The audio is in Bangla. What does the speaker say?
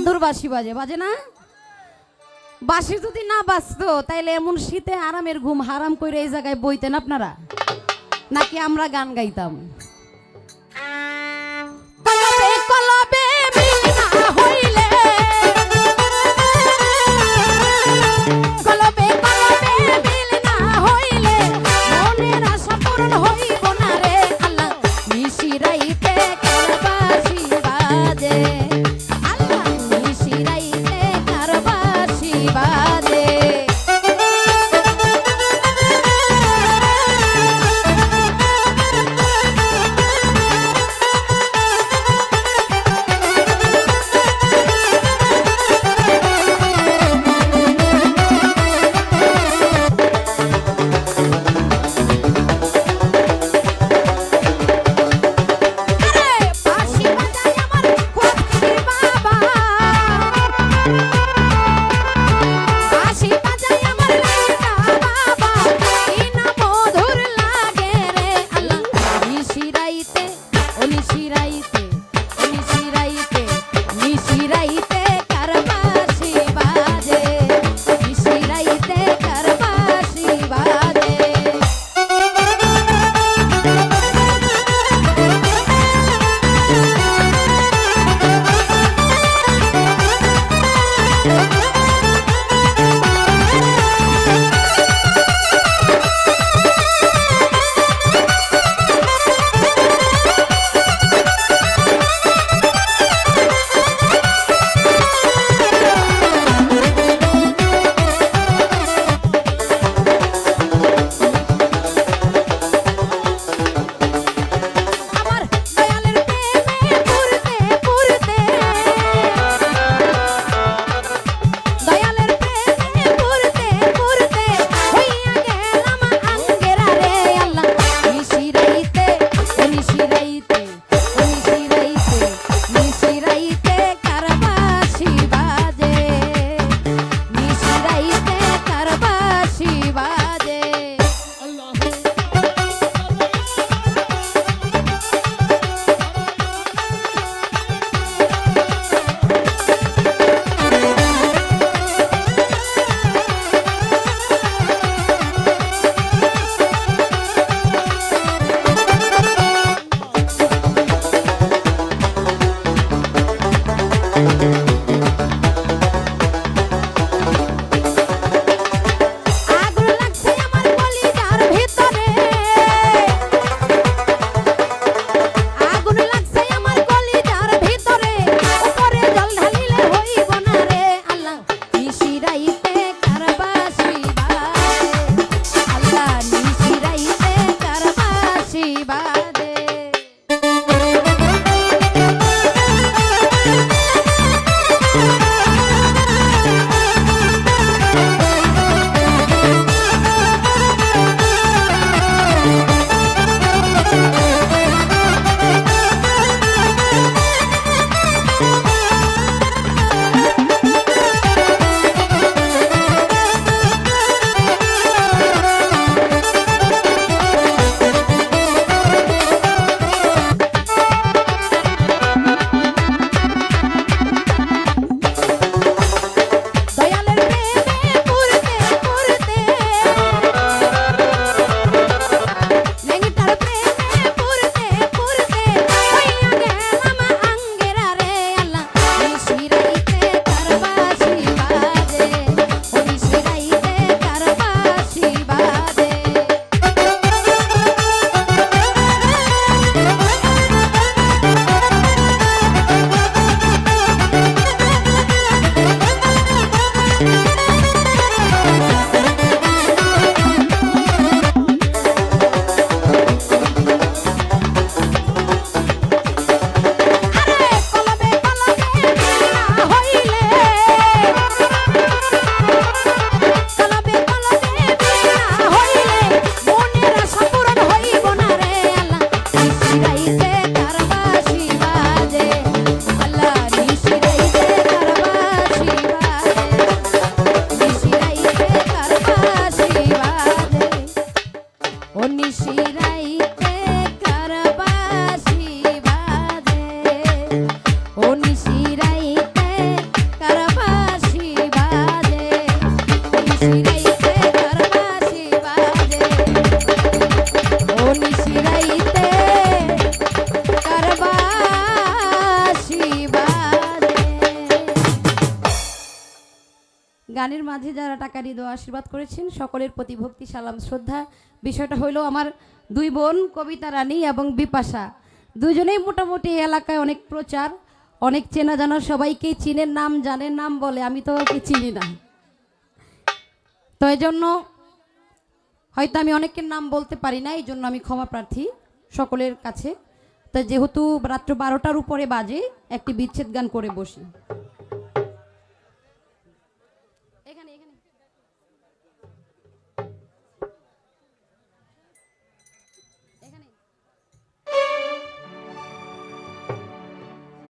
বন্ধুর বাসি বাজে বাজে না? বাসি যদি না বাঁচতো তাইলে এমন শীতে আরামের ঘুম হারাম করে এই জায়গায় বইতেন আপনারা? নাকি আমরা গান গাইতাম? কলবে কলবে মাঝে যারা টাকা দিয়ে দেওয়া আশীর্বাদ করেছেন, সকলের প্রতি ভক্তি, সালাম, শ্রদ্ধা। বিষয়টা হলো আমার দুই বোন, কবিতা রানী এবং বিপাশা। দুজনেই মোটামুটি এলাকায় অনেক প্রচার, অনেক চেনা জানা সবাইকেই চিনের নাম জানে, নাম বলে। আমি তো ওকে চিনি না। তো এই জন্য হয়তো আমি অনেকের নাম বলতে পারি না এই জন্য আমি ক্ষমা প্রার্থী সকলের কাছে। তা যেহেতু রাত্র বারোটার উপরে বাজে, একটি বিচ্ছেদ গান করে বসি। এখানে এখানে।